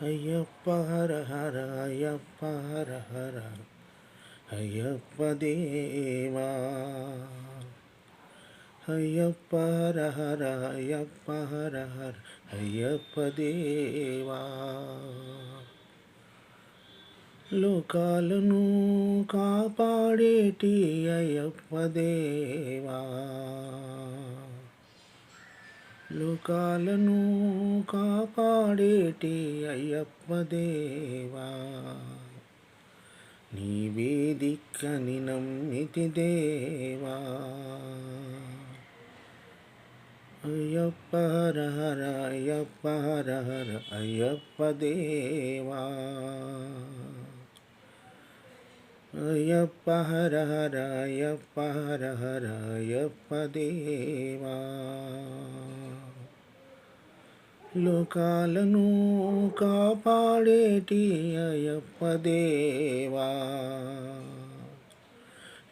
అయ్యప్ప హర హర అయ్యప్ప హర హర అయ్యప్ప దేవా అయ్యప్ప హర హర అయ్యప్ప హర హర అయ్యప్ప దేవా లోకాలను కాపాడేటి అయ్యప్ప దేవా లోకాలను కాపాడేటి అయ్యప్ప దేవా. నీవే దిక్కని నమ్మితి దేవా. అయ్యప్ప హర హర అయ్యప్ప హర హర అయ్యప్ప దేవా. అయ్యప్ప హర హర అయ్యప్ప హర హర అయ్యప్ప దేవా. లోకాలను కాపాడేటి అయ్యప్ప దేవా?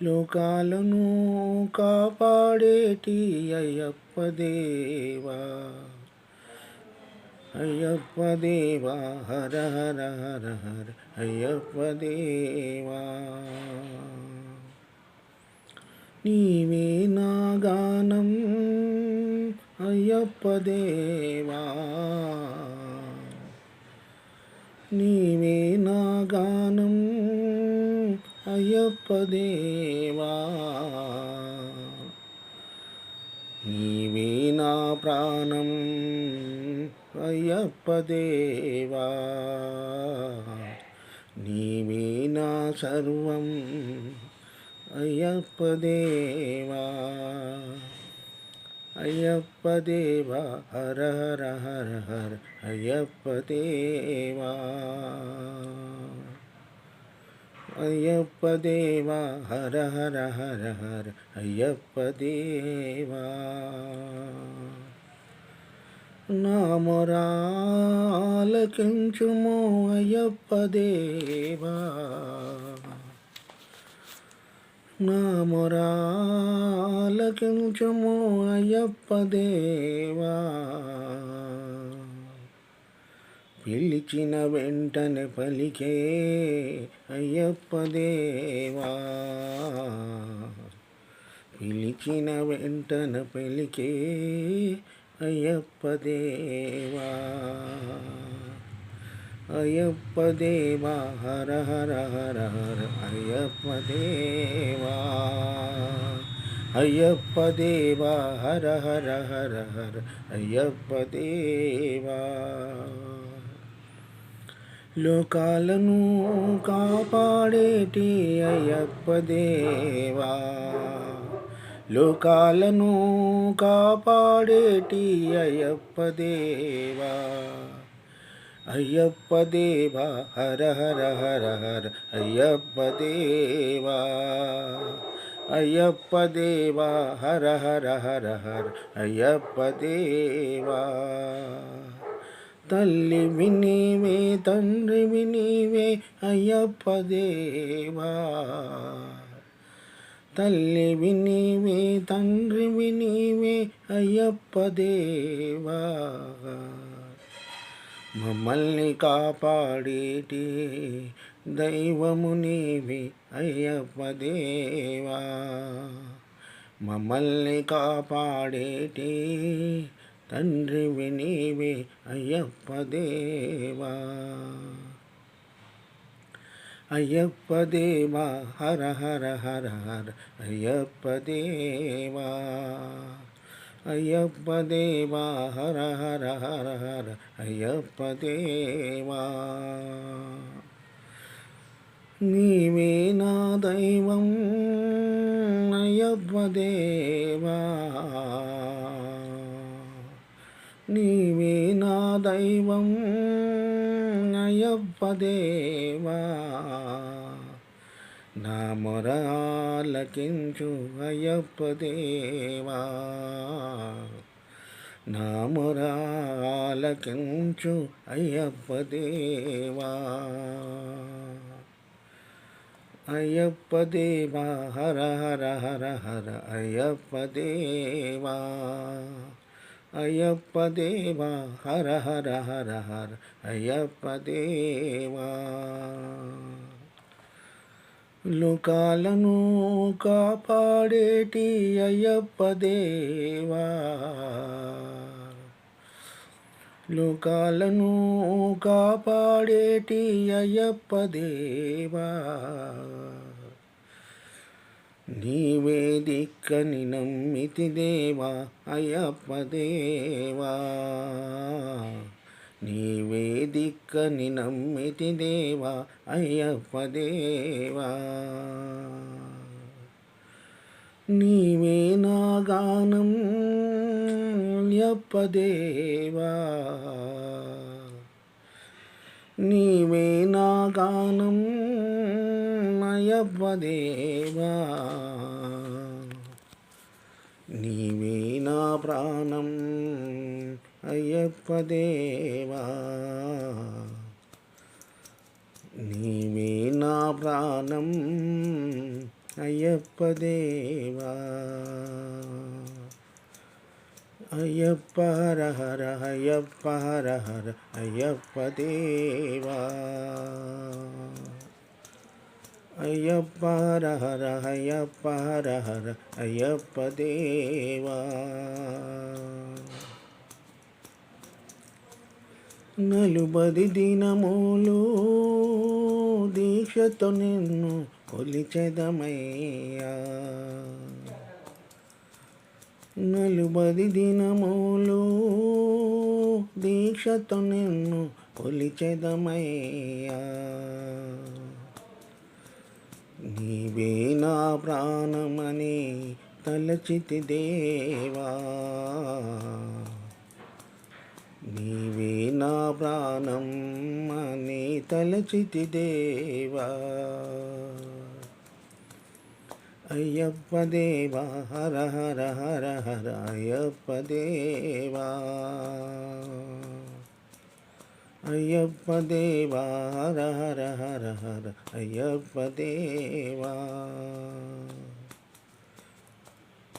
లోకాలను కాపాడేటి అయ్యప్ప దేవా? అయ్యప్ప దేవా హర హర హర హర అయ్యప్ప దేవా. నీవే నా గానం అయ్యప్ప దేవా నీవే నా గానం అయ్యప్ప దేవా నీవే నా ప్రాణం అయ్యప్ప దేవా నీవే నా సర్వం అయ్యప్ప దేవా అయ్యప్ప దేవా హర హర హర హర అయ్యప్ప దేవా అయ్యప్ప దేవా హర హర హర హర అయ్యప్ప దేవా నామరాలకించుమో అయ్యప్ప దేవా నామరాలకించుమో అయ్యప్ప దేవా. పిలిచిన వెంటనే పలికే అయ్యప్ప దేవా. పిలిచిన వెంటనే పలికే అయ్యప్ప దేవా. అయ్యప్ప దేవా హర హర హర హర అయ్యప్ప దేవా అయ్యప్ప దేవా హర హర హర హర అయ్యప్ప దేవా లోకాలను కాపాడేటి అయ్యప్ప దేవా లోకాలను కాపాడేటి అయ్యప్ప దేవా అయ్యప్ప దేవా హర హర హర హర అయ్యప్ప దేవా అయ్యప్ప దేవా హర హర హర హర అయ్యప్ప దేవా తల్లి వినీవే తండ్రి వినీవే అయ్యప్ప దేవా తల్లి వినీవే తండ్రి వినీవే అయ్యప్ప దేవా మమ్మల్ని కాపాడేటి దైవము నీవి అయ్యప్ప దేవా. మమ్మల్ని కాపాడేటి తండ్రి నీవే అయ్యప్ప దేవా. అయ్యప్ప దేవా హర హర హర హర అయ్యప్ప దేవా. అయ్యప్ప దేవా హర హర హర హర అయ్యప్ప దేవా. నీవే నా దైవం అయ్యప్ప దేవా. నీవే నా దైవం అయ్యప్ప దేవా. నా మొరాలకించు అయ్యప్ప దేవా నా మొరాలకించు అయ్యప్ప దేవా అయ్యప్ప దేవా హర హర హర హర అయ్యప్ప దేవా అయ్యప్ప దేవా హర హర హర హర అయ్యప్ప దేవా లోకాలను కాపాడేటి అయ్యప్ప దేవా? లోకాలను కాపాడేటి అయ్యప్ప దేవా? నీవే దిక్కని నమ్మితి దేవా అయ్యప్ప దేవా? నీవే దిక్కని నమ్మితి దేవా అయ్యప్ప దేవా నీవే నా గానం అయ్యప్ప దేవా నీవే నా గానం అయ్యప్ప దేవా నీవే నా ప్రాణం అయ్యప్ప దేవా నీవే నా ప్రాణం అయ్యప్ప దేవా అయ్యప్ప హర హర అయ్యప్ప హర హర అయ్యప్ప దేవా అయ్యప్ప హర హర అయ్యప్ప హర హర అయ్యప్ప దేవా నలుబది దినములు దీక్షతో నిన్ను కొలిచెదమయ్యా. నలుబది దినములు దీక్షతో నిన్ను కొలిచెదమయ్యా. నీవే నా ప్రాణమని తలచితి దేవా. నీవే నా ప్రాణం అని తలచితి దేవా. అయ్యప్ప దేవా హర హర హర హర అయ్యప్ప దేవా. అయ్యప్ప దేవా హర హర హర హర అయ్యప్ప దేవా.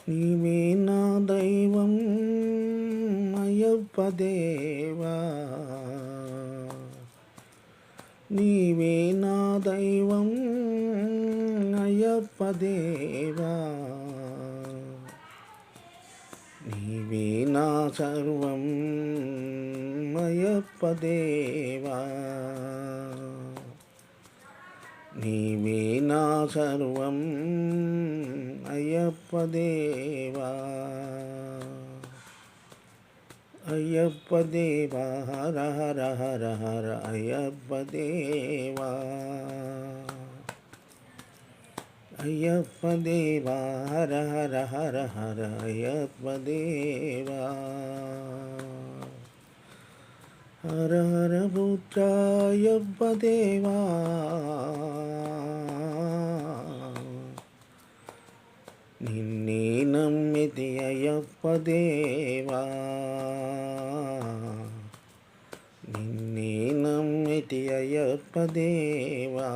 నీవే నా దైవం అయ్యప్ప దేవా నీవే నా దైవం అయ్యప్ప దేవా నీవే నా సర్వం అయ్యప్ప దేవా నీవే నా సర్వం అయ్యప్ప దేవా అయ్యప్ప దేవా హర హర హర హర అయ్యప్ప దేవా. అయ్యప్ప దేవా హర హర హర హర అయ్యప్ప దేవా. హర హర పుత్రాయప్ప దేవా. నిన్నే నమ్మితి అయ్యప్ప దేవా. నిన్నే నమ్మితి అయ్యప్ప దేవా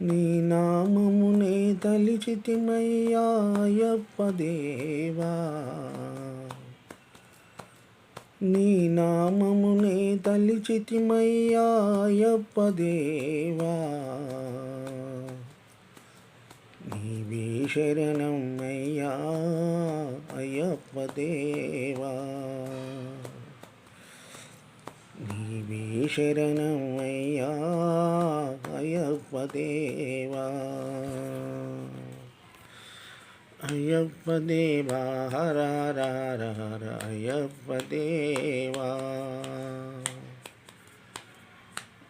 నీ నామమునే తలిచితిమయ్యాయప్ప దేవా నీ నామమునే తలిచితిమయ్యాయప్ప దేవా నీవే శరణం అయ్యా అయ్యప్ప దేవా నీవే శరణమయ్యా అయ్యప్ప దేవా అయ్యప్ప దేవా హర హర హర హర అయ్యప్ప దేవా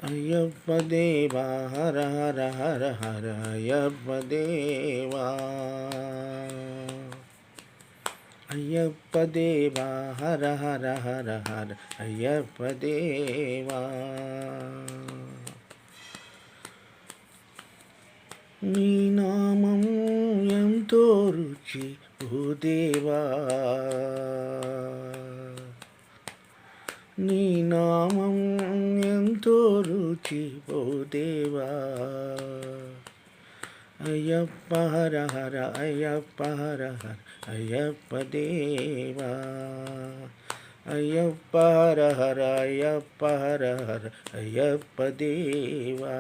అయ్యప్ప దేవా హర హర హర హర అయ్యప్ప దేవా అయ్యప్ప దేవా హర హర హర హర అయ్యప్ప దేవా నీ నామం ఎంతో రుచి భూదేవా నీ ఎంతో రుచి భూదేవా అయ్యప్ప హర హర అయ్యప్ప హర హర అయ్యప్ప దేవా అయ్యప్ప హర హర అయ్యప్ప హర హర అయ్యప్ప దేవా